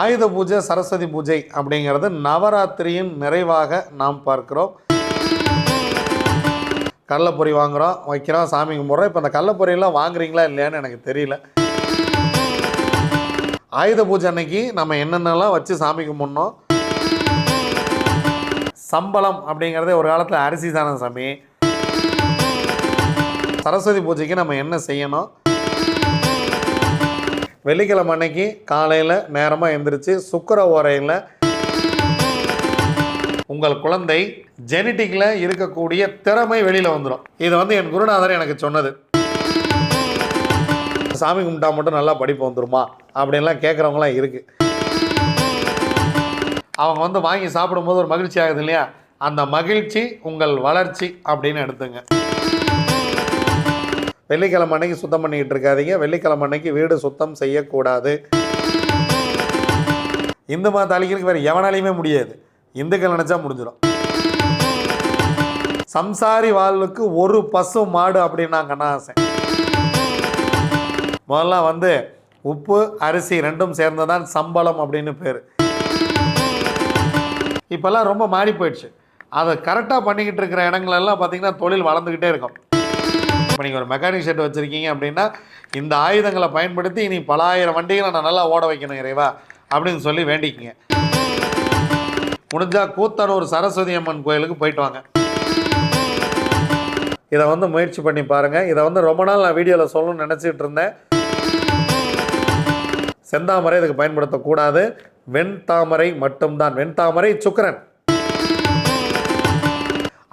ஆயுத பூஜை சரஸ்வதி பூஜை அப்படிங்கிறது நவராத்திரியின் நிறைவாக நாம் பார்க்கிறோம். கடலைப்பொரி வாங்குகிறோம் வைக்கிறோம் சாமி கும்பிட்றோம். இப்போ அந்த கடலைப்பொரியெல்லாம் வாங்குறீங்களா இல்லையான்னு எனக்கு தெரியல. ஆயுத பூஜை அன்னைக்கு நம்ம என்னென்னலாம் வச்சு சாமி கும்பிட்ணும்? சம்பளம் அப்படிங்கிறதே ஒரு காலத்தில் அரிசி தானே சாமி. சரஸ்வதி பூஜைக்கு நம்ம என்ன செய்யணும்? வெள்ளிக்கிழமை அன்னைக்கு காலையில் நேரமாக எந்திரிச்சு சுக்கர ஓரையில் உங்கள் குழந்தை ஜெனட்டிக்கில் இருக்கக்கூடிய திறமை வெளியில் வந்துடும் இது வந்து என் குருநாதர் எனக்கு சொன்னது. சாமி கும்பிட்டா மட்டும் நல்லா படிப்பு வந்துருமா? அப்படின்லாம் கேட்குறவங்களாம் இருக்குது அவங்க வந்து வாங்கி சாப்பிடும்போது ஒரு மகிழ்ச்சி ஆகுது இல்லையா? அந்த மகிழ்ச்சி உங்கள் வளர்ச்சி அப்படின்னு எடுத்துங்க. வெள்ளிக்கிழமை அன்னைக்கு சுத்தம் பண்ணிக்கிட்டு இருக்காதீங்க. வெள்ளிக்கிழமை அன்னைக்கு வீடு சுத்தம் செய்யக்கூடாது. இந்து மத அழிக்கிறதுக்கு வேறு எவனாலையுமே முடியாது. இந்துக்கள் நினச்சா முடிஞ்சிடும் சம்சாரி வாழ்வுக்கு ஒரு பசு மாடு அப்படின்னாங்கன்னா ஆசை. முதல்ல வந்து உப்பு அரிசி ரெண்டும் சேர்ந்து தான் சம்பளம் அப்படின்னு பேர். இப்போல்லாம் ரொம்ப மாறி போயிடுச்சு. அதை கரெக்டாக பண்ணிக்கிட்டு இருக்கிற இடங்களெல்லாம் பார்த்தீங்கன்னா தொழில் வளர்ந்துக்கிட்டே இருக்கும். இப்போ நீங்கள் ஒரு மெக்கானிக் ஷெட் வச்சுருக்கீங்க அப்படின்னா இந்த ஆயுதங்களை பயன்படுத்தி இனி பல ஆயிரம் வண்டிகளை நான் நல்லா ஓட வைக்கணும் இறைவா அப்படின்னு சொல்லி வேண்டிக்கங்க. முடிஞ்சால் கூத்தனூர் சரஸ்வதி அம்மன் கோயிலுக்கு போயிட்டு வாங்க. இதை வந்து முயற்சி பண்ணி பாருங்கள் இதை வந்து ரொம்ப நாள் நான் வீடியோவில் சொல்லணும்னு நினச்சிட்டு இருந்தேன். செந்தாமரை இதுக்கு பயன்படுத்தக்கூடாது. வெண்தாமரை மட்டும்தான். வெண்தாமரை சுக்கரன்.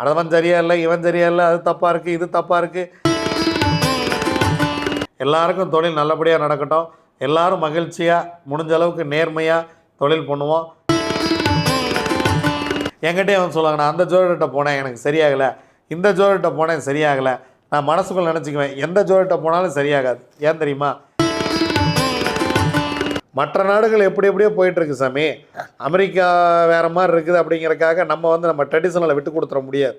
அடவன் சரியா இல்லை இவன் சரியா இல்லை அது தப்பாக இருக்குது இது தப்பாக இருக்குது எல்லாருக்கும் தொழில் நல்லபடியாக நடக்கட்டும். எல்லாரும் மகிழ்ச்சியாக முடிஞ்ச அளவுக்கு நேர்மையாக தொழில் பண்ணுவோம். என்கிட்டே வந்து சொல்லுவாங்க நான் அந்த ஜோதிட்ட போனேன் எனக்கு சரியாகலை. இந்த ஜோதிட்ட போனேன் சரியாகலை. நான் மனசுக்குள்ள நினச்சிக்குவேன் எந்த ஜோதிட்ட போனாலும் சரியாகாது. ஏன் தெரியுமா? மற்ற நாடுகள் எப்படி எப்படியோ போயிட்டுருக்கு சாமி. அமெரிக்கா வேறு மாதிரி இருக்குது அப்படிங்கிறக்காக நம்ம வந்து நம்ம ட்ரெடிஷனலை விட்டு கொடுத்துட முடியாது.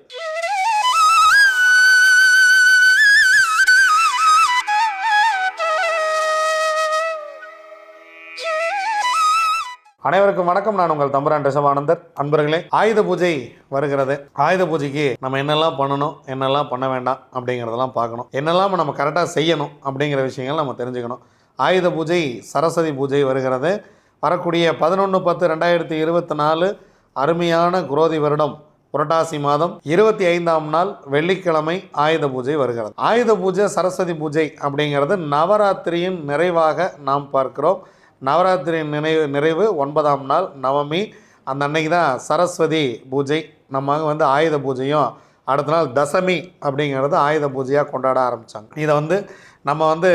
அனைவருக்கும் வணக்கம். நான் உங்கள் தம்பரான் ரிஷபானந்தர். அன்பர்களே ஆயுத பூஜை வருகிறது. ஆயுத பூஜைக்கு நம்ம என்னெல்லாம் பண்ணணும் என்னெல்லாம் பண்ண வேண்டாம் அப்படிங்கிறதெல்லாம் பார்க்கணும். என்னெல்லாம் நம்ம கரெக்டாக செய்யணும் அப்படிங்கிற விஷயங்கள் நம்ம தெரிஞ்சுக்கணும். ஆயுத பூஜை சரஸ்வதி பூஜை வருகிறது. வரக்கூடிய பதினொன்று பத்து ரெண்டாயிரத்தி இருபத்தி நாலு அருமையான குரோதி வருடம் புரட்டாசி மாதம் இருபத்தி ஐந்தாம் நாள் வெள்ளிக்கிழமை ஆயுத பூஜை வருகிறது. ஆயுத பூஜை சரஸ்வதி பூஜை அப்படிங்கிறது நவராத்திரியின் நிறைவாக நாம் பார்க்கிறோம். நவராத்திரி நினைவு நிறைவு ஒன்பதாம் நாள் நவமி. அந்த அன்னைக்கு தான் சரஸ்வதி பூஜை. நம்ம வந்து ஆயுத பூஜையும் அடுத்த நாள் தசமி அப்படிங்கிறது ஆயுத பூஜையாக கொண்டாட ஆரம்பித்தாங்க இதை வந்து நம்ம வந்து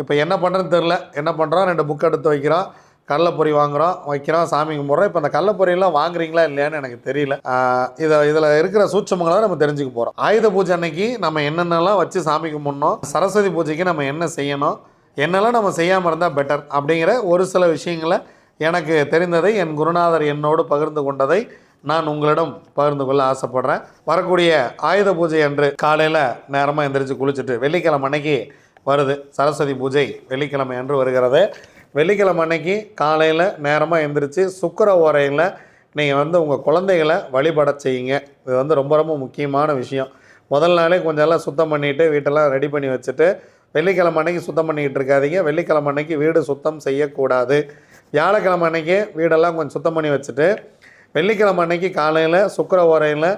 இப்போ என்ன பண்ணுறதுன்னு தெரில என்ன பண்ணுறோம் ரெண்டு புக் எடுத்து வைக்கிறோம். கடலப்பொறி வாங்குகிறோம் வைக்கிறோம் சாமி கும்பிட்றோம். இப்போ அந்த கடலைப்பொரியெல்லாம் வாங்குறீங்களா இல்லையான்னு எனக்கு தெரியல. இதை இதில் இருக்கிற சூட்சமங்களை நம்ம தெரிஞ்சுக்க போகிறோம் ஆயுத பூஜை அன்னைக்கு நம்ம என்னென்னலாம் வச்சு சாமி கும்பிட்ணும்? சரஸ்வதி பூஜைக்கு நம்ம என்ன செய்யணும்? என்னெல்லாம் நம்ம செய்யாமல் இருந்தால் பெட்டர் அப்படிங்கிற ஒரு சில விஷயங்களை எனக்கு தெரிந்ததை என் குருநாதர் என்னோடு பகிர்ந்து கொண்டதை நான் உங்களிடம் பகிர்ந்து கொள்ள ஆசைப்படுறேன். வரக்கூடிய ஆயுத பூஜை அன்று காலையில் நேரமாக எந்திரிச்சு குளிச்சுட்டு வெள்ளிக்கிழமை அன்னைக்கு வருது. சரஸ்வதி பூஜை வெள்ளிக்கிழமை அன்று வருகிறது. வெள்ளிக்கிழமை அன்னைக்கு காலையில் நேரமாக எந்திரிச்சு சுக்கர ஓரையில் நீங்கள் வந்து உங்கள் குழந்தைகளை வழிபட செய்யுங்க. இது வந்து ரொம்ப ரொம்ப முக்கியமான விஷயம். முதல் நாளே கொஞ்சம் எல்லாம் சுத்தம் பண்ணிவிட்டு வீட்டெல்லாம் ரெடி பண்ணி வச்சுட்டு வெள்ளிக்கிழமை அன்னைக்கு சுத்தம் பண்ணிக்கிட்டு இருக்காதிங்க. வெள்ளிக்கிழமை அன்னைக்கு வீடு சுத்தம் செய்யக்கூடாது. வியாழக்கிழமை அன்னைக்கு வீடெல்லாம் கொஞ்சம் சுத்தம் பண்ணி வச்சுட்டு வெள்ளிக்கிழமை அன்னைக்கு காலையில் சுக்கர ஓரையில்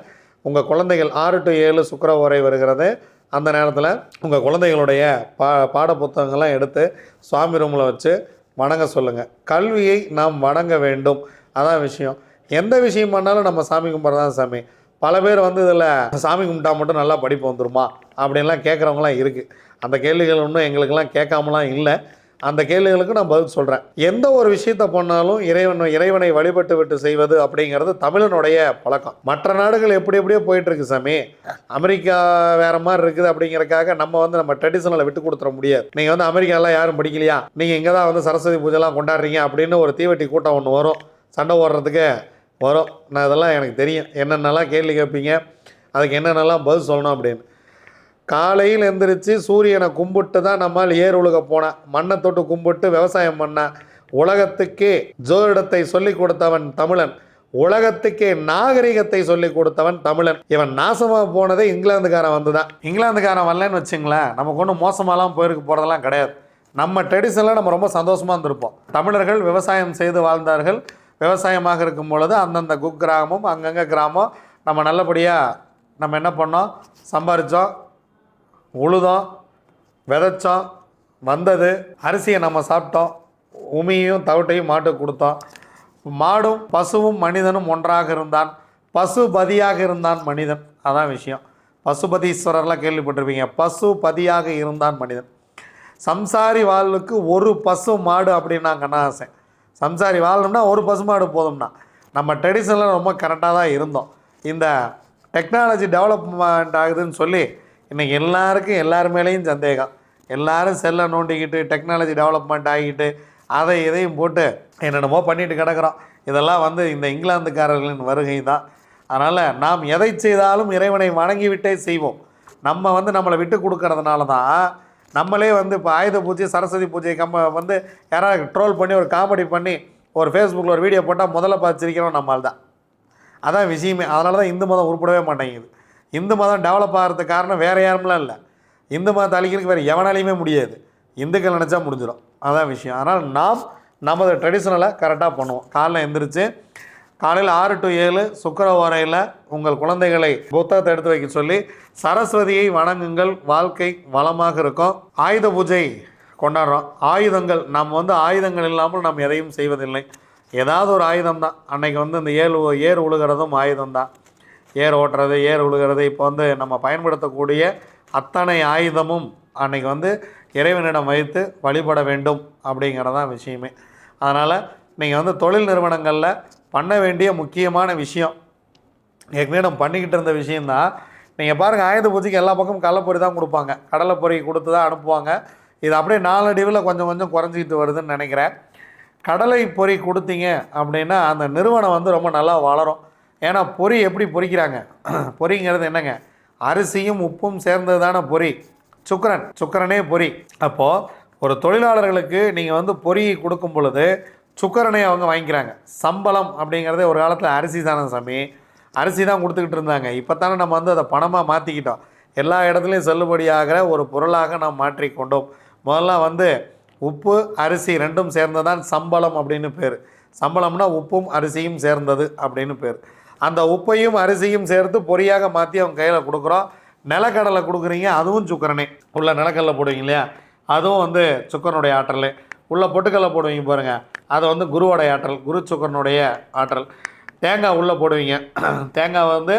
உங்கள் குழந்தைகள் ஆறு டு ஏழு சுக்கர ஓரை வருகிறது. அந்த நேரத்தில் உங்கள் குழந்தைகளுடைய பா பாட புத்தகங்கள்லாம் எடுத்து சுவாமி ரூமில் வச்சு வணங்க சொல்லுங்கள் கல்வியை நாம் வணங்க வேண்டும். அதான் விஷயம். எந்த விஷயம் பண்ணாலும் நம்ம சாமி கும்பிட்றதான் சாமி. பல பேர் வந்து இதில் சாமி கும்பிட்டா மட்டும் நல்லா படிப்பு வந்துருமா? அப்படின்லாம் கேட்குறவங்களாம் இருக்குது அந்த கேள்விகள் ஒன்றும் எங்களுக்கெல்லாம் கேட்காமலாம் இல்லை. அந்த கேள்விகளுக்கு நான் பதில் சொல்கிறேன் எந்த ஒரு விஷயத்தை பண்ணாலும் இறைவன் இறைவனை வழிபட்டு விட்டு செய்வது அப்படிங்கிறது தமிழனுடைய பழக்கம். மற்ற நாடுகள் எப்படி எப்படியோ போயிட்டுருக்கு சாமி. அமெரிக்கா வேற மாதிரி இருக்குது அப்படிங்கிறக்காக நம்ம வந்து நம்ம ட்ரெடிஷனலை விட்டு கொடுத்துட முடியாது. நீங்கள் வந்து அமெரிக்காலாம் யாரும் படிக்கலையா? நீங்கள் இங்கே தான் வந்து சரஸ்வதி பூஜைலாம் கொண்டாடுறீங்க அப்படின்னு ஒரு தீவெட்டி கூட்டம் ஒன்று வரும். சண்டை ஓடுறதுக்கு வரும். நான் இதெல்லாம் எனக்கு தெரியும். என்னென்னலாம் கேள்வி கேட்பீங்க? அதுக்கு என்னென்னலாம் பதில் சொல்லணும் அப்படின்னு. காலையில் எந்திரிச்சு சூரியனை கும்பிட்டு தான் நம்மால் ஏர் உழுக போனேன் மண்ணை தொட்டு கும்பிட்டு விவசாயம் பண்ணான் உலகத்துக்கே ஜோதிடத்தை சொல்லிக் கொடுத்தவன் தமிழன். உலகத்துக்கே நாகரிகத்தை சொல்லிக் கொடுத்தவன் தமிழன். இவன் நாசமாக போனதே இங்கிலாந்துக்காரன் வந்து தான் இங்கிலாந்துக்காரன் வரலன்னு வச்சுங்களேன் நமக்கு ஒன்றும் மோசமாலாம் போயிருக்கு போகிறதெல்லாம் கிடையாது. நம்ம ட்ரெடிஷனில் நம்ம ரொம்ப சந்தோஷமாக இருந்திருப்போம். தமிழர்கள் விவசாயம் செய்து வாழ்ந்தார்கள். விவசாயமாக இருக்கும் பொழுது அந்தந்த குக்கிராமம் அங்கங்கே கிராமம் நம்ம நல்லபடியாக நம்ம என்ன பண்ணோம்? சம்பாரித்தோம் உழுதோம் விதைச்சோம் வந்தது அரிசியை நம்ம சாப்பிட்டோம் உமியும் தவிட்டையும் மாட்டுக்கு கொடுத்தோம். மாடும் பசுவும் மனிதனும் ஒன்றாக இருந்தான். பசுபதியாக இருந்தான் மனிதன். அதான் விஷயம். பசுபதீஸ்வரர்லாம் கேள்விப்பட்டிருப்பீங்க. பசுபதியாக இருந்தான் மனிதன். சம்சாரி வாழ்வுக்கு ஒரு பசு மாடு அப்படின்னு ஆசை. சம்சாரி வாழணும்னா ஒரு பசு மாடு போதும்னா. நம்ம ட்ரெடிஷனில் ரொம்ப கரெக்டாக தான் இருந்தோம். இந்த டெக்னாலஜி டெவலப்மெண்ட் ஆகுதுன்னு சொல்லி இன்றைக்கி எல்லாருக்கும் எல்லார் மேலேயும் சந்தேகம். எல்லாரும் செல்லை நோண்டிக்கிட்டு டெக்னாலஜி டெவலப்மெண்ட் ஆகிட்டு அதை இதையும் போட்டு என்னென்னமோ பண்ணிட்டு கிடக்குறோம். இதெல்லாம் வந்து இந்த இங்கிலாந்துக்காரர்களின் வருகை தான் அதனால் நாம் எதை செய்தாலும் இறைவனை வணங்கிவிட்டே செய்வோம். நம்ம வந்து நம்மளை விட்டு கொடுக்கறதுனால தான் நம்மளே வந்து இப்போ ஆயுத பூஜை சரஸ்வதி பூஜை கம்ப வந்து யாராவது ட்ரோல் பண்ணி ஒரு காமெடி பண்ணி ஒரு ஃபேஸ்புக்கில் ஒரு வீடியோ போட்டால் முதல்ல பார்த்து சிரிக்கிறோம் நம்மால் தான் அதான் விஷயமே. அதனால தான் இந்து மதம் உருப்படவே மாட்டேங்குது. இந்து மதம் டெவலப் ஆகிறதுக்கு காரணம் வேறு யாருமெல்லாம் இல்லை. இந்து மதத்தை அழிக்கிறதுக்கு வேறு எவனாலையுமே முடியாது. இந்துக்கள் நினச்சா முடிஞ்சிடும் அதான் விஷயம். அதனால் நாம் நமது ட்ரெடிஷ்னலை கரெக்டாக பண்ணுவோம். காலைல எந்திரிச்சு காலையில் ஆறு டு ஏழு சுக்கரவாரையில் உங்கள் குழந்தைகளை புத்தகத்தை எடுத்து வைக்க சொல்லி சரஸ்வதியை வணங்குங்கள். வாழ்க்கை வளமாக இருக்கும். ஆயுத பூஜை கொண்டாடுறோம். ஆயுதங்கள் நம்ம வந்து ஆயுதங்கள் இல்லாமல் நாம் எதையும் செய்வதில்லை. ஏதாவது ஒரு ஆயுதம் தான் அன்னைக்கு வந்து இந்த ஏழு ஏர் உழுகிறதும் ஆயுதம் தான் ஏர் ஓட்டுறது ஏர் உழுகிறது இப்போ வந்து நம்ம பயன்படுத்தக்கூடிய அத்தனை ஆயுதமும் அன்னைக்கு வந்து இறைவனிடம் வைத்து வழிபட வேண்டும் அப்படிங்கிறதான் விஷயமே. அதனால் நீங்கள் வந்து தொழில் நிறுவனங்களில் பண்ண வேண்டிய முக்கியமான விஷயம் ஏற்கனவே நம்ம பண்ணிக்கிட்டு இருந்த விஷயந்தான் நீங்கள் பாருங்கள் ஆயுத பூஜைக்கு எல்லா பக்கமும் கடலைப்பொரி தான் கொடுப்பாங்க. கடலைப்பொறி கொடுத்து தான் அனுப்புவாங்க. இது அப்படியே நாளடிவில் கொஞ்சம் கொஞ்சம் குறைஞ்சிக்கிட்டு வருதுன்னு நினைக்கிறேன். கடலை பொறி கொடுத்தீங்க அப்படின்னா அந்த நிறுவனம் வந்து ரொம்ப நல்லா வளரும். ஏன்னா பொரி எப்படி பொரிக்கிறாங்க பொரிங்கிறது என்னங்க? அரிசியும் உப்பும் சேர்ந்தது தானே பொறி. சுக்கரன் சுக்கரனே பொரி அப்போது ஒரு தொழிலாளர்களுக்கு நீங்கள் வந்து பொறி கொடுக்கும் பொழுது சுக்கரனை அவங்க வாங்கிக்கிறாங்க. சம்பளம் அப்படிங்கிறதே ஒரு காலத்தில் அரிசி தானே சாமி. அரிசி தான் கொடுத்துக்கிட்டு இருந்தாங்க. இப்போ தானே நம்ம வந்து அதை பணமாக மாற்றிக்கிட்டோம் எல்லா இடத்துலையும் செல்லுபடியாகிற ஒரு பொருளாக நாம் மாற்றிக்கொண்டோம். முதல்ல வந்து உப்பு அரிசி ரெண்டும் சேர்ந்ததான் சம்பளம் அப்படின்னு பேர். சம்பளம்னா உப்பும் அரிசியும் சேர்ந்தது அப்படின்னு பேர். அந்த உப்பையும் அரிசியும் சேர்த்து பொரியாக மாற்றி அவங்க கையில் கொடுக்குறோம். நிலக்கடலை கொடுக்குறீங்க அதுவும் சுக்கரனே. உள்ள நிலக்கடலை போடுவீங்க இல்லையா? அதுவும் வந்து சுக்கரனுடைய ஆற்றல். உள்ள பொட்டுக்கடலை போடுவீங்க பாருங்கள் அது வந்து குருவோடைய ஆற்றல் குரு சுக்கரனுடைய ஆற்றல். தேங்காய் உள்ளே போடுவீங்க. தேங்காய் வந்து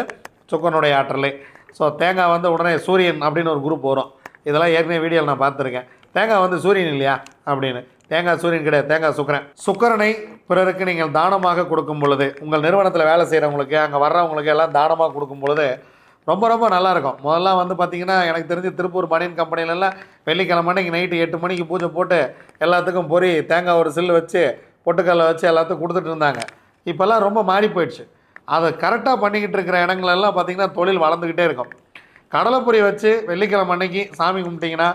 சுக்கரனுடைய ஆற்றல். ஸோ தேங்காய் வந்து உடனே சூரியன் அப்படின்னு ஒரு குரூப் வரும். இதெல்லாம் ஏற்கனவே வீடியோவில் நான் பார்த்துருக்கேன். தேங்காய் வந்து சூரியன் இல்லையா? அப்படின்னு. தேங்காய் சூரியன் கிடையாது. தேங்காய் சுக்கரன். சுக்கரனை பிறருக்கு நீங்கள் தானமாக கொடுக்கும் பொழுது உங்கள் நிறுவனத்தில் வேலை செய்கிறவங்களுக்கு அங்கே வர்றவங்களுக்கு எல்லாம் தானமாக கொடுக்கும் பொழுது ரொம்ப ரொம்ப நல்லாயிருக்கும் முதல்ல வந்து பார்த்திங்கன்னா எனக்கு தெரிஞ்சு திருப்பூர் பனியன் கம்பெனிலலாம் வெள்ளிக்கிழமை அன்னைக்கு நைட்டு எட்டு மணிக்கு பூஜை போட்டு எல்லாத்துக்கும் பொறி தேங்காய் ஒரு சில்லு வச்சு பொட்டுக்கல்லை வச்சு எல்லாத்துக்கும் கொடுத்துட்டு இருந்தாங்க. இப்போல்லாம் ரொம்ப மாறி போயிடுச்சு. அதை கரெக்டாக பண்ணிக்கிட்டு இருக்கிற இடங்களெல்லாம் பார்த்திங்கன்னா தொழில் வளர்ந்துக்கிட்டே இருக்கும். கடலைப்பொறி வச்சு வெள்ளிக்கிழமை அன்னைக்கு சாமி கும்பிட்டிங்கன்னா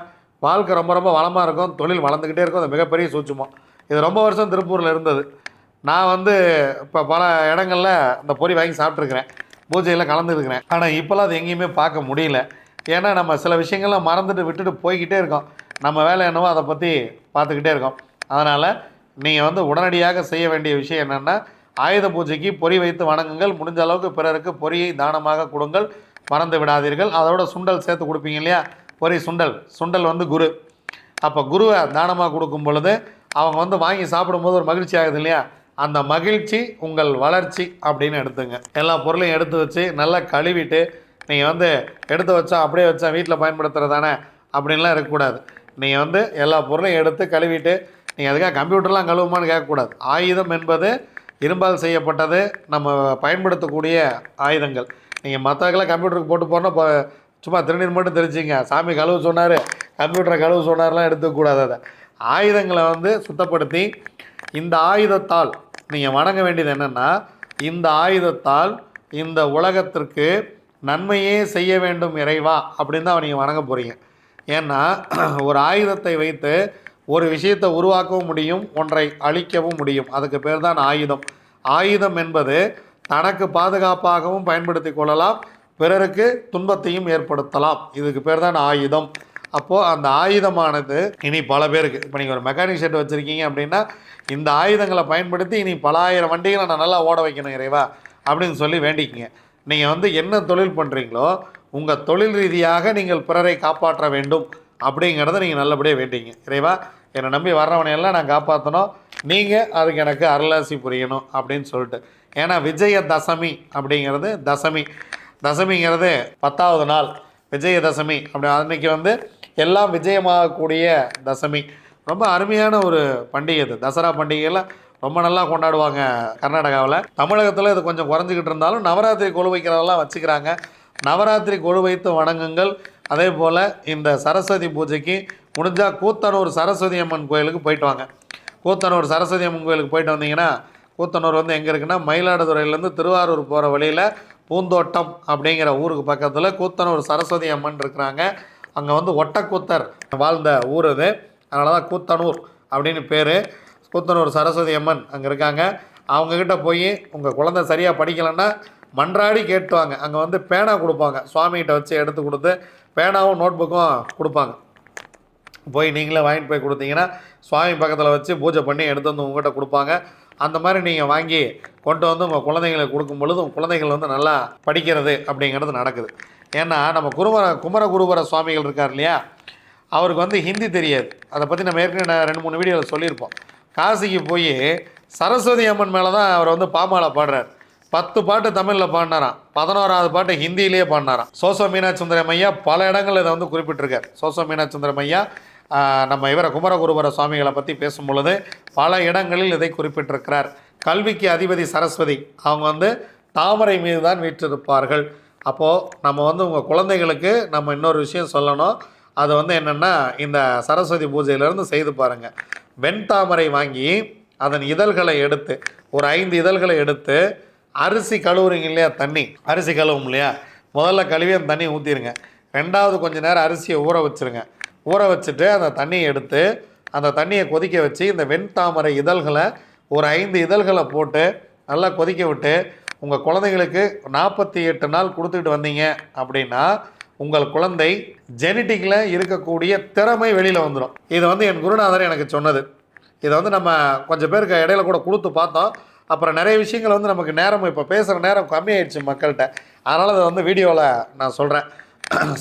வாழ்க்கை ரொம்ப ரொம்ப வளமாக இருக்கும் தொழில் வளர்ந்துக்கிட்டே இருக்கும். அது மிகப்பெரிய சூட்சுமம். இது ரொம்ப வருஷம் திருப்பூரில் இருந்தது. நான் வந்து இப்போ பல இடங்களில் இந்த பொரி வாங்கி சாப்பிட்ருக்கிறேன் பூஜையில் கலந்துருக்கிறேன். ஆனால் இப்போல்லாம் அது எங்கேயுமே பார்க்க முடியல. ஏன்னா நம்ம சில விஷயங்கள்லாம் மறந்துட்டு விட்டுட்டு போய்கிட்டே இருக்கோம். நம்ம வேலை என்னவோ அதை பற்றி பார்த்துக்கிட்டே இருக்கோம். அதனால் நீங்கள் வந்து உடனடியாக செய்ய வேண்டிய விஷயம் என்னென்னா ஆயுத பூஜைக்கு பொறி வைத்து வணங்குங்கள். முடிஞ்ச அளவுக்கு பிறருக்கு பொரியை தானமாக கொடுங்கள். மறந்து விடாதீர்கள். அதோட சுண்டல் சேர்த்து கொடுப்பீங்க இல்லையா? பொரி சுண்டல். சுண்டல் வந்து குரு. அப்போ குருவை தானமாக கொடுக்கும் பொழுது அவங்க வந்து வாங்கி சாப்பிடும்போது ஒரு மகிழ்ச்சி ஆகுது இல்லையா? அந்த மகிழ்ச்சி உங்கள் வளர்ச்சி அப்படின்னு எடுத்துங்க. எல்லா பொருளையும் எடுத்து வச்சு நல்லா கழுவிட்டு நீங்கள் வந்து எடுத்து வச்சா அப்படியே வச்சா வீட்டில் பயன்படுத்துகிறதானே அப்படின்லாம் இருக்கக்கூடாது. நீங்கள் வந்து எல்லா பொருளையும் எடுத்து கழுவிட்டு நீங்கள் அதுக்காக கம்ப்யூட்டர்லாம் கழுவுமான்னு கேட்கக்கூடாது. ஆயுதம் என்பது இரும்பால் செய்யப்பட்டது. நம்ம பயன்படுத்தக்கூடிய ஆயுதங்கள். நீங்கள் மற்றக்கெல்லாம் கம்ப்யூட்டருக்கு போட்டு போனால் இப்போ சும்மா திருநீர் மட்டும் தெரிஞ்சிங்க சாமி கழுவு சொன்னார் கம்ப்யூட்டரை கழுவு சொன்னார்லாம் எடுத்துக்கூடாது அதை. ஆயுதங்களை வந்து சுத்தப்படுத்தி இந்த ஆயுதத்தால் நீங்கள் வணங்க வேண்டியது என்னென்னா இந்த ஆயுதத்தால் இந்த உலகத்திற்கு நன்மையே செய்ய வேண்டும் இறைவா அப்படின்னு தான் நீங்கள் வணங்க போகிறீங்க ஏன்னா ஒரு ஆயுதத்தை வைத்து ஒரு விஷயத்தை உருவாக்கவும் முடியும் ஒன்றை அழிக்கவும் முடியும். அதுக்கு பேர் தான் ஆயுதம். ஆயுதம் என்பது தனக்கு பாதுகாப்பாகவும் பயன்படுத்தி கொள்ளலாம் பிறருக்கு துன்பத்தையும் ஏற்படுத்தலாம். இதுக்கு பேர் தான் ஆயுதம். அப்போது அந்த ஆயுதமானது இனி பல பேருக்கு. இப்போ நீங்கள் ஒரு மெக்கானிக் ஷெட் வச்சுருக்கீங்க அப்படின்னா இந்த ஆயுதங்களை பயன்படுத்தி இனி பல ஆயிரம் வண்டிகளை நான் நல்லா ஓட வைக்கணும் இறைவா அப்படின்னு சொல்லி வேண்டிக்கிங்க. நீங்கள் வந்து என்ன தொழில் பண்ணுறீங்களோ உங்கள் தொழில் ரீதியாக நீங்கள் பிறரை காப்பாற்ற வேண்டும் அப்படிங்கிறத நீங்கள் நல்லபடியாக வேண்டிங்க இறைவா என்னை நம்பி வர்றவனையெல்லாம் நான் காப்பாற்றணும் நீங்கள் அதுக்கு எனக்கு அருளாசி புரியணும் அப்படின்னு சொல்லிட்டு. ஏன்னா விஜய தசமி அப்படிங்கிறது தசமி. தசமிங்கிறது பத்தாவது நாள். விஜயதசமி அப்படி அன்னைக்கு வந்து எல்லாம் விஜயமாகக்கூடிய தசமி. ரொம்ப அருமையான ஒரு பண்டிகை இது. தசரா பண்டிகையெல்லாம் ரொம்ப நல்லா கொண்டாடுவாங்க கர்நாடகாவில். தமிழகத்தில் இது கொஞ்சம் குறைஞ்சிக்கிட்டு இருந்தாலும் நவராத்திரி கொழு வைக்கிறதெல்லாம் வச்சுக்கிறாங்க. நவராத்திரி கொழு வைத்து வணங்குங்கள். அதே போல் இந்த சரஸ்வதி பூஜைக்கு முடிஞ்சால் கூத்தனூர் சரஸ்வதி அம்மன் கோயிலுக்கு போயிட்டு வாங்க. கூத்தனூர் சரஸ்வதி அம்மன் கோயிலுக்கு போயிட்டு வந்தீங்கன்னா கூத்தனூர் வந்து எங்கே இருக்குன்னா மயிலாடுதுறையிலேருந்து திருவாரூர் போகிற வழியில் பூந்தோட்டம் அப்படிங்கிற ஊருக்கு பக்கத்தில் கூத்தனூர் சரஸ்வதி அம்மன் இருக்கிறாங்க. அங்கே வந்து ஒட்டக்கூத்தர் வாழ்ந்த ஊர் அது. அதனால தான் கூத்தனூர் அப்படின்னு பேர். கூத்தனூர் சரஸ்வதி அம்மன் அங்கே இருக்காங்க. அவங்கக்கிட்ட போய் உங்கள் குழந்தை சரியாக படிக்கலைன்னா மன்றாடி கேட்டுவாங்க. அங்கே வந்து பேனா கொடுப்பாங்க. சுவாமிகிட்ட வச்சு எடுத்து கொடுத்து பேனாவும் நோட் புக்கும் கொடுப்பாங்க. போய் நீங்களே வாங்கிட்டு போய் கொடுத்தீங்கன்னா சுவாமி பக்கத்தில் வச்சு பூஜை பண்ணி எடுத்து வந்து உங்கள்கிட்ட கொடுப்பாங்க. அந்த மாதிரி நீங்கள் வாங்கி கொண்டு வந்து உங்கள் குழந்தைங்களுக்கு கொடுக்கும் பொழுது உங்கள் குழந்தைகள் வந்து நல்லா படிக்கிறது அப்படிங்கிறது நடக்குது. ஏன்னா நம்ம குருவர குமரகுருவர சுவாமிகள் இருக்கார் இல்லையா? அவருக்கு வந்து ஹிந்தி தெரியாது. அதை பற்றி நம்ம ஏற்கனவே ரெண்டு மூணு வீடியோவில் சொல்லியிருப்போம். காசிக்கு போய் சரஸ்வதி அம்மன் மேலே தான் அவர் வந்து பாமாலை பாடுறார். பத்து பாட்டு தமிழில் பாடினாராம். பதினோராவது பாட்டு ஹிந்தியிலேயே பாடினாராம். சோசோ மீனாட்சுந்தரம் ஐயா பல இடங்கள் இதை வந்து குறிப்பிட்டிருக்கார். சோசோ மீனாட்சுந்தரம் ஐயா நம்ம இவரை குமரகுருபர சுவாமிகளை பற்றி பேசும் பொழுது பல இடங்களில் இதை குறிப்பிட்டிருக்கிறார். கல்விக்கு அதிபதி சரஸ்வதி. அவங்க வந்து தாமரை மீது தான் வீற்றிருப்பார்கள். அப்போது நம்ம வந்து உங்கள் குழந்தைகளுக்கு நம்ம இன்னொரு விஷயம் சொல்லணும். அது வந்து என்னென்னா இந்த சரஸ்வதி பூஜையிலேருந்து செய்து பாருங்கள் வெண்தாமரை வாங்கி அதன் இதழ்களை எடுத்து ஒரு ஐந்து இதழ்களை எடுத்து அரிசி கழுவுறீங்க இல்லையா தண்ணி? அரிசி கழுவும் இல்லையா? முதல்ல கழுவி அந்த தண்ணி ஊற்றிடுங்க ரெண்டாவது கொஞ்ச நேரம் அரிசியை ஊற வச்சுருங்க. ஊற வச்சுட்டு அந்த தண்ணியை எடுத்து அந்த தண்ணியை கொதிக்க வச்சு இந்த வெண்தாமரை இதழ்களை ஒரு ஐந்து இதழ்களை போட்டு நல்லா கொதிக்க விட்டு உங்கள் குழந்தைங்களுக்கு நாற்பத்தி எட்டு நாள் கொடுத்துக்கிட்டு வந்தீங்க அப்படின்னா உங்கள் குழந்தை ஜெனட்டிக்கில் இருக்கக்கூடிய திறமை வெளியில் வந்துடும் இது வந்து என் குருநாதர் எனக்கு சொன்னது. இதை வந்து நம்ம கொஞ்சம் பேருக்கு இடையில கூட கொடுத்து பார்த்தோம். அப்புறம் நிறைய விஷயங்கள் வந்து நமக்கு நேரம் இப்போ பேசுகிற நேரம் கம்மியாயிடுச்சு மக்கள்கிட்ட. அதனால் அதை வந்து வீடியோவில் நான் சொல்கிறேன்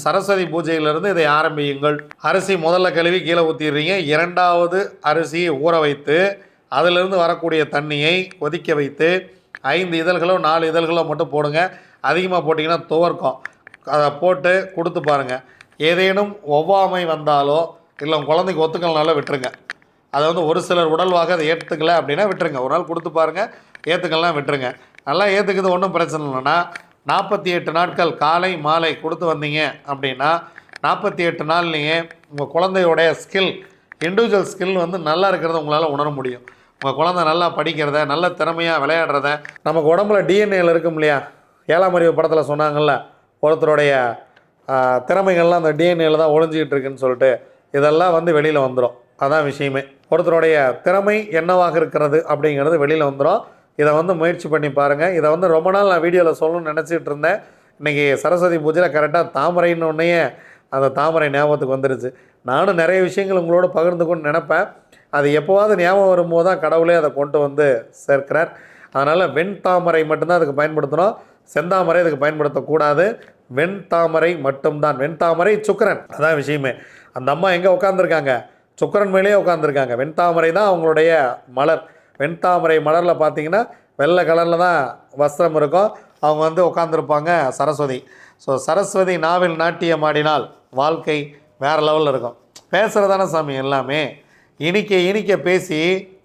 சரஸ்வதி பூஜையிலிருந்து இதை ஆரம்பியுங்கள். அரிசி முதல்ல கழுவி கீழே ஊற்றிடுறீங்க இரண்டாவது அரிசியை ஊற வைத்து அதிலிருந்து வரக்கூடிய தண்ணியை கொதிக்க வைத்து ஐந்து இதழ்களோ நாலு இதழ்களோ மட்டும் போடுங்க. அதிகமாக போட்டிங்கன்னா துவர்க்கும். அதை போட்டு கொடுத்து பாருங்கள் ஏதேனும் ஒவ்வாமை வந்தாலோ இல்லை உங்கள் குழந்தைக்கு ஒத்துக்கலனால விட்டுருங்க. அதை வந்து ஒரு சிலர் உடல்வாக அதை ஏற்றுக்கல அப்படின்னா விட்டுருங்க. ஒரு நாள் கொடுத்து பாருங்கள் ஏற்றுக்கலாம் விட்டுருங்க. நல்லா ஏற்றுக்குது ஒன்றும் பிரச்சனை இல்லைன்னா நாற்பத்தி எட்டு நாட்கள் காலை மாலை கொடுத்து வந்தீங்க அப்படின்னா நாற்பத்தி எட்டு நாள்லேயே உங்கள் குழந்தையோடைய ஸ்கில் இண்டிவிஜுவல் ஸ்கில் வந்து நல்லா இருக்கிறத உங்களால் உணர முடியும். உங்கள் குழந்தை நல்லா படிக்கிறத நல்ல திறமையாக விளையாடுறத நமக்கு உடம்புல டிஎன்ஏல இருக்கும் இல்லையா? ஏழாம் அறிவு படத்தில் சொன்னாங்கல்ல ஒருத்தருடைய திறமைகள்லாம் அந்த டிஎன்ஏல தான் ஒழிஞ்சிக்கிட்டு இருக்குன்னு சொல்லிட்டு இதெல்லாம் வந்து வெளியில் வந்துடும் அதான் விஷயமே. ஒருத்தருடைய திறமை என்னவாக இருக்கிறது அப்படிங்கிறது வெளியில் வந்துடும் இதை வந்து முயற்சி பண்ணி பாருங்கள் இதை வந்து ரொம்ப நாள் நான் வீடியோவில் சொல்லணும்னு நினச்சிட்டு இருந்தேன். இன்றைக்கி சரஸ்வதி பூஜையில் கரெக்டாக தாமரைன்னு ஒன்றையே அந்த தாமரை ஞாபகத்துக்கு வந்துருச்சு. நானும் நிறைய விஷயங்கள் உங்களோட பகிர்ந்துக்கணும்னு நினப்பேன். அது எப்போவாவது ஞாபகம் வரும்போது தான் கடவுளே அதை கொண்டு வந்து சேர்க்கிறார். அதனால் வெண்தாமரை மட்டும்தான் அதுக்கு பயன்படுத்தணும். செந்தாமரை அதுக்கு பயன்படுத்தக்கூடாது. வெண்தாமரை மட்டும்தான். வெண்தாமரை சுக்கரன். அதான் விஷயமே. அந்த அம்மா எங்கே உட்காந்துருக்காங்க சுக்கரன் மேலேயே உட்காந்துருக்காங்க வெண்தாமரை தான் அவங்களுடைய மலர். வெண்தாமரை மலரில் பார்த்தீங்கன்னா வெள்ளை கலரில் தான் வஸ்திரம் இருக்கும். அவங்க வந்து உட்காந்துருப்பாங்க சரஸ்வதி. ஸோ சரஸ்வதி நாவில் நாட்டியம் ஆடினால் வாழ்க்கை வேறு லெவலில் இருக்கும். பேசுகிறதான சாமி எல்லாமே? இனிக்க இனிக்க பேசி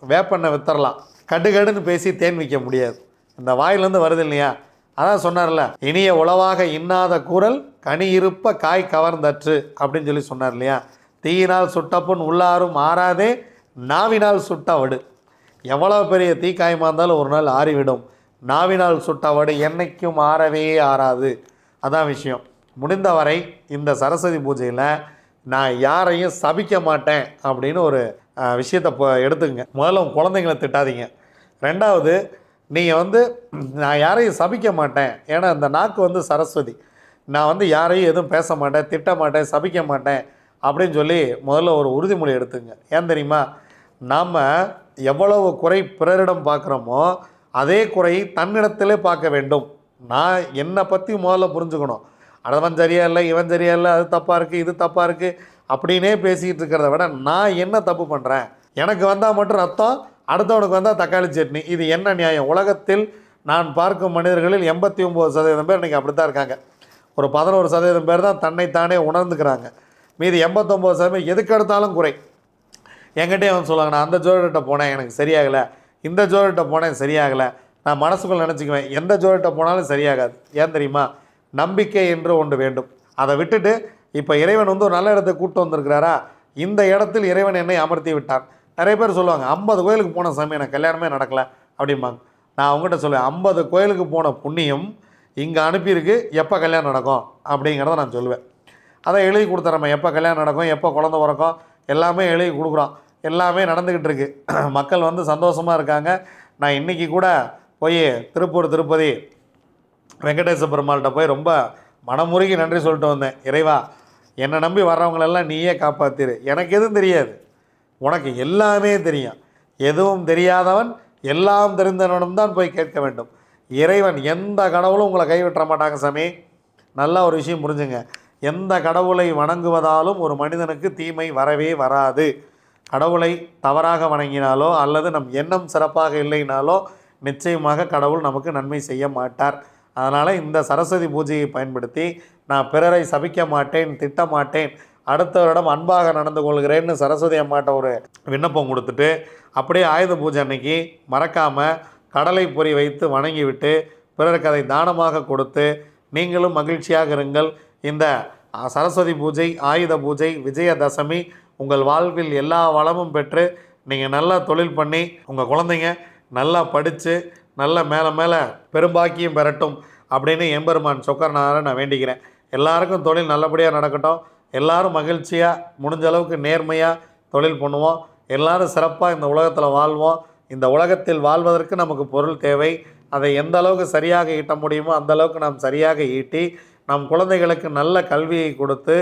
வேப்பெண்ணெய் வித்தரலாம். கடுகடுன்னு பேசி தேன் விற்க முடியாது. இந்த வாயிலேருந்து வருது இல்லையா? அதான் சொன்னார்ல இனிய உளவாக இன்னாத கூறல் கனி இருப்ப காய் கவர்ந்தற்று அப்படின்னு சொல்லி சொன்னார் இல்லையா? தீயினால் சுட்டப்புண் உள்ளாரும் ஆறாதே நாவினால் சுட்ட வடு. எவ்வளோ பெரிய தீக்காயமாக இருந்தாலும் ஒரு நாள் ஆறிவிடும். நாவினால் சுட்ட வடு என்றைக்கும் ஆறவே ஆறாது. அதான் விஷயம். முடிந்தவரை இந்த சரஸ்வதி பூஜையில் நான் யாரையும் சபிக்க மாட்டேன் அப்படின்னு ஒரு விஷயத்தை இப்போ எடுத்துக்கங்க. முதல்ல உங்கள் குழந்தைங்கள திட்டாதீங்க. ரெண்டாவது நீங்கள் வந்து நான் யாரையும் சபிக்க மாட்டேன். ஏன்னா இந்த நாக்கு வந்து சரஸ்வதி. நான் வந்து யாரையும் எதுவும் பேச மாட்டேன் திட்ட மாட்டேன் சபிக்க மாட்டேன் அப்படின்னு சொல்லி முதல்ல ஒரு உறுதிமொழி எடுத்துங்க. ஏன் தெரியுமா? நாம் எவ்வளவு குறை பிறரிடம் பார்க்குறோமோ அதே குறையை தன்னிடத்திலே பார்க்க வேண்டும். நான் என்னை பற்றி முதல்ல புரிஞ்சுக்கணும். அவன் சரியா இல்லை இவன் சரியா இல்லை அது தப்பாக இருக்குது இது தப்பாக இருக்குது அப்படின்னே பேசிக்கிட்டு இருக்கிறத விட நான் என்ன தப்பு பண்ணுறேன் எனக்கு வந்தால் மட்டும் ரத்தம் அடுத்தவனுக்கு வந்தால் தக்காளி சட்னி. இது என்ன நியாயம்? உலகத்தில் நான் பார்க்கும் மனிதர்களில் எண்பத்தி ஒம்பது சதவீதம் பேர் இன்றைக்கி அப்படி தான் இருக்காங்க. ஒரு பதினோரு சதவீதம் பேர் தான் தன்னைத்தானே உணர்ந்துக்கிறாங்க. மீதி எண்பத்தொம்போது சதவீதம் எதுக்கு எடுத்தாலும் குறை. என்கிட்டயே வந்து சொல்லுவாங்க நான் அந்த ஜோடர்கிட்ட போனேன் எனக்கு சரியாகலை. இந்த ஜோடர்கிட்ட போனேன் சரியாகலை. நான் மனசுக்குள்ள நினச்சிக்குவேன் எந்த ஜோடர்கிட்ட போனாலும் சரியாகாது. ஏன் தெரியுமா? நம்பிக்கை என்று ஒன்று வேண்டும். அதை விட்டுட்டு இப்போ இறைவன் வந்து ஒரு நல்ல இடத்துக்கு கூப்பிட்டு வந்திருக்கிறாரா? இந்த இடத்தில் இறைவன் என்னை அமர்த்தி விட்டான் நிறைய பேர் சொல்லுவாங்க ஐம்பது கோயிலுக்கு போன சாமி எனக்கு கல்யாணமே நடக்கலை. அப்படிம்பாங்க. நான் அவங்ககிட்ட சொல்லுவேன் ஐம்பது கோயிலுக்கு போன புண்ணியம் இங்கே அனுப்பியிருக்கு எப்போ கல்யாணம் நடக்கும்? அப்படிங்கிறத நான் சொல்லுவேன். அதை எழுதி கொடுத்துறோம் எப்போ கல்யாணம் நடக்கும் எப்போ குழந்த பிறக்கும் எல்லாமே எழுதி கொடுக்குறோம். எல்லாமே நடந்துக்கிட்டு இருக்கு. மக்கள் வந்து சந்தோஷமாக இருக்காங்க. நான் இன்றைக்கி கூட போய் திருப்பூர் திருப்பதி வெங்கடேச பெருமாள்கிட்ட போய் ரொம்ப மனமுருகி நன்றி சொல்லிட்டு வந்தேன். இறைவா என்னை நம்பி வர்றவங்களெல்லாம் நீயே காப்பாற்றிரு எனக்கு எதுவும் தெரியாது. உனக்கு எல்லாமே தெரியும். எதுவும் தெரியாதவன் எல்லாம் தெரிந்தவனும் தான் போய் கேட்க வேண்டும். இறைவன் எந்த கடவுளும் உங்களை கைவிட்ட மாட்டாங்க சாமி. நல்ல ஒரு விஷயம் புரிஞ்சுங்க. எந்த கடவுளை வணங்குவதாலும் ஒரு மனிதனுக்கு தீமை வரவே வராது. கடவுளை தவறாக வணங்கினாலோ அல்லது நம் எண்ணம் சிறப்பாக இல்லைனாலோ நிச்சயமாக கடவுள் நமக்கு நன்மை செய்ய மாட்டார். அதனால் இந்த சரஸ்வதி பூஜையை பயன்படுத்தி நான் பிறரை சபிக்க மாட்டேன் திட்ட மாட்டேன் அடுத்தவரிடம் அன்பாக நடந்து கொள்கிறேன்னு சரஸ்வதி அம்மாட்ட ஒரு விண்ணப்பம் கொடுத்துட்டு அப்படியே ஆயுத பூஜை அன்னைக்கு மறக்காமல் கடலை பொறி வைத்து வணங்கிவிட்டு பிறருக்கு அதை தானமாக கொடுத்து நீங்களும் மகிழ்ச்சியாக இருங்கள். இந்த சரஸ்வதி பூஜை ஆயுத பூஜை விஜயதசமி உங்கள் வாழ்வில் எல்லா வளமும் பெற்று நீங்கள் நல்லா தொழில் பண்ணி உங்கள் குழந்தைங்க நல்லா படித்து நல்ல மேலே மேலே பெரும்பாக்கியம் பெறட்டும் அப்படின்னு எம்பெருமான் சொக்கரனார நான் வேண்டிக்கிறேன். எல்லாருக்கும் தொழில் நல்லபடியாக நடக்கட்டும். எல்லாரும் மகிழ்ச்சியாக முடிஞ்ச அளவுக்கு நேர்மையாக தொழில் பண்ணுவோம். எல்லாரும் சிறப்பாக இந்த உலகத்தில் வாழ்வோம். இந்த உலகத்தில் வாழ்வதற்கு நமக்கு பொருள் தேவை. அதை எந்த அளவுக்கு சரியாக ஈட்ட முடியுமோ அந்த அளவுக்கு நாம் சரியாக ஈட்டி நம் குழந்தைகளுக்கு நல்ல கல்வியை கொடுத்து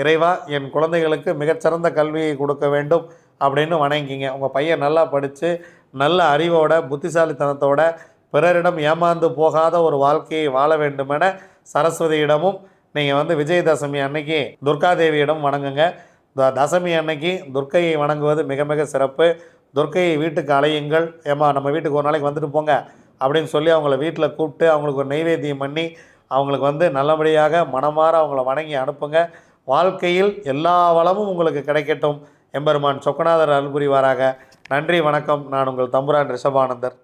இறைவா என் குழந்தைகளுக்கு மிகச்சிறந்த கல்வியை கொடுக்க வேண்டும் அப்படின்னு வணங்கிங்க. உங்கள் பையன் நல்லா படித்து நல்ல அறிவோட புத்திசாலித்தனத்தோட பிறரிடம் ஏமாந்து போகாத ஒரு வாழ்க்கையை வாழ வேண்டுமென சரஸ்வதியிடமும் நீங்கள் வந்து விஜயதசமி அன்னைக்கு துர்காதேவியிடம் வணங்குங்க. தசமி அன்னைக்கு துர்க்கையை வணங்குவது மிக மிக சிறப்பு. துர்க்கையை வீட்டுக்கு அலையுங்கள் ஏமா நம்ம வீட்டுக்கு ஒரு நாளைக்கு வந்துட்டு போங்க அப்படின்னு சொல்லி அவங்கள வீட்டில் கூப்பிட்டு அவங்களுக்கு ஒரு நெய்வேத்தியம் பண்ணி அவங்களுக்கு வந்து நல்லபடியாக மனமாற அவங்கள வணங்கி அனுப்புங்க. வாழ்க்கையில் எல்லா வளமும் உங்களுக்கு கிடைக்கட்டும். எம்பெருமான் சொக்கநாதர் அருள் புரிவாராக நன்றி வணக்கம். நான் உங்கள் தம்புரான் ரிஷபானந்தர்.